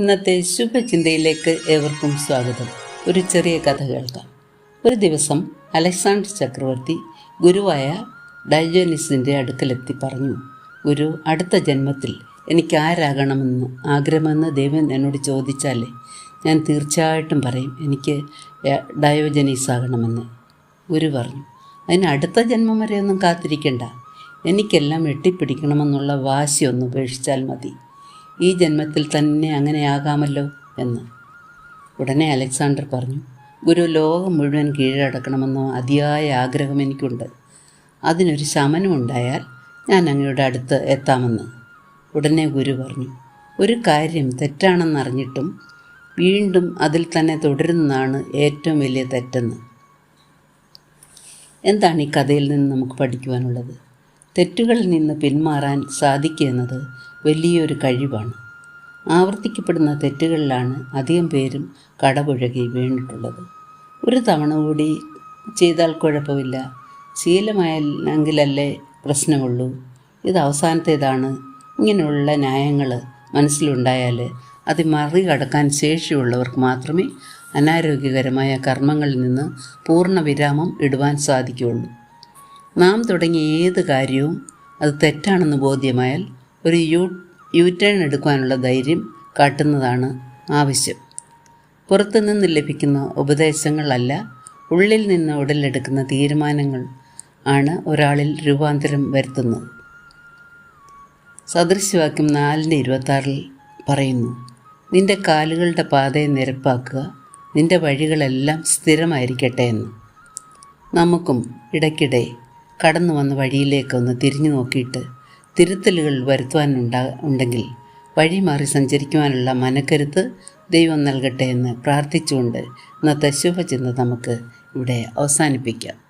ഇന്നത്തെ ശുഭചിന്തയിലേക്ക് ഏവർക്കും സ്വാഗതം. ഒരു ചെറിയ കഥ കേൾക്കാം. ഒരു ദിവസം അലക്സാണ്ടർ ചക്രവർത്തി ഗുരുവായ ഡയോനിസിന്റെ അടുക്കലെത്തി പറഞ്ഞു ഗുരു അടുത്ത ജന്മത്തിൽ എനിക്ക് ആരാകണമെന്ന് ആഗ്രഹമെന്ന് ദൈവം എന്നോട് ചോദിച്ചാലേ ഞാൻ തീർച്ചയായിട്ടും പറയും എനിക്ക് ഡയോജനീസ് ആകണമെന്ന് ഗുരു പറഞ്ഞു അതിന് അടുത്ത ജന്മം വരെയൊന്നും കാത്തിരിക്കണ്ട. എനിക്കെല്ലാം എട്ടിപ്പിടിക്കണമെന്നുള്ള വാശി ഒന്ന് ഉപേക്ഷിച്ചാൽ മതി. ഈ ജന്മത്തിൽ തന്നെ അങ്ങനെയാകാമല്ലോ എന്ന്. ഉടനെ അലക്സാണ്ടർ പറഞ്ഞു ഗുരു ലോകം മുഴുവൻ കീഴടക്കണമെന്നോ അതിയായ ആഗ്രഹം എനിക്കുണ്ട്. അതിനൊരു ശമനം ഉണ്ടായാൽ ഞാൻ അങ്ങയുടെ അടുത്ത് എത്താമെന്ന്. ഉടനെ ഗുരു പറഞ്ഞു ഒരു കാര്യം തെറ്റാണെന്നറിഞ്ഞിട്ടും വീണ്ടും അതിൽ തന്നെ തുടരുന്നതാണ് ഏറ്റവും വലിയ തെറ്റെന്ന്. എന്താണ് ഈ കഥയിൽ നിന്ന് നമുക്ക് പഠിക്കുവാനുള്ളത്? തെറ്റുകളിൽ നിന്ന് പിന്മാറാൻ സാധിക്കുന്നത് വലിയൊരു കഴിവാണ്. ആവർത്തിക്കപ്പെടുന്ന തെറ്റുകളിലാണ് അധികം പേരും കടപുഴകി വീണിട്ടുള്ളത്. ഒരു തവണ കൂടി ചെയ്താൽ കുഴപ്പമില്ല. ശീലമായെങ്കിലല്ലേ പ്രശ്നമുള്ളൂ. ഇത് അവസാനത്തേതാണ്. ഇങ്ങനെയുള്ള ന്യായങ്ങൾ മനസ്സിലുണ്ടായാൽ അത് മറികടക്കാൻ ശേഷിയുള്ളവർക്ക് മാത്രമേ അനാരോഗ്യകരമായ കർമ്മങ്ങളിൽ നിന്ന് പൂർണ വിരാമം ഇടുവാൻ സാധിക്കുകയുള്ളൂ. നാം തുടങ്ങിയ ഏത് കാര്യവും അത് തെറ്റാണെന്ന് ബോധ്യമായാൽ ഒരു യൂ യൂ ടേൺ എടുക്കാനുള്ള ധൈര്യം കാട്ടുന്നതാണ് ആവശ്യം. പുറത്തുനിന്ന് ലഭിക്കുന്ന ഉപദേശങ്ങളല്ല ഉള്ളിൽ നിന്ന് ഉടലെടുക്കുന്ന തീരുമാനങ്ങൾ ആണ് ഒരാളിൽ രൂപാന്തരം വരുത്തുന്നത്. സദൃശ്യവാക്യം നാലിന്റെ ഇരുപത്താറിൽ പറയുന്നു നിന്റെ കാലുകളുടെ പാതയെ നിരപ്പാക്കുക നിന്റെ വഴികളെല്ലാം സ്ഥിരമായിരിക്കട്ടെ എന്ന്. നമുക്കും ഇടയ്ക്കിടെ കടന്നു വന്ന വഴിയിലേക്കൊന്ന് തിരിഞ്ഞു നോക്കിയിട്ട് തിരുത്തലുകൾ വരുത്തുവാനുണ്ടാ ഉണ്ടെങ്കിൽ വഴി മാറി സഞ്ചരിക്കുവാനുള്ള മനക്കരുത്ത് ദൈവം നൽകട്ടെ എന്ന് പ്രാർത്ഥിച്ചുകൊണ്ട് ഇന്നത്തെ ശുഭചിന്ത നമുക്ക് ഇവിടെ അവസാനിപ്പിക്കാം.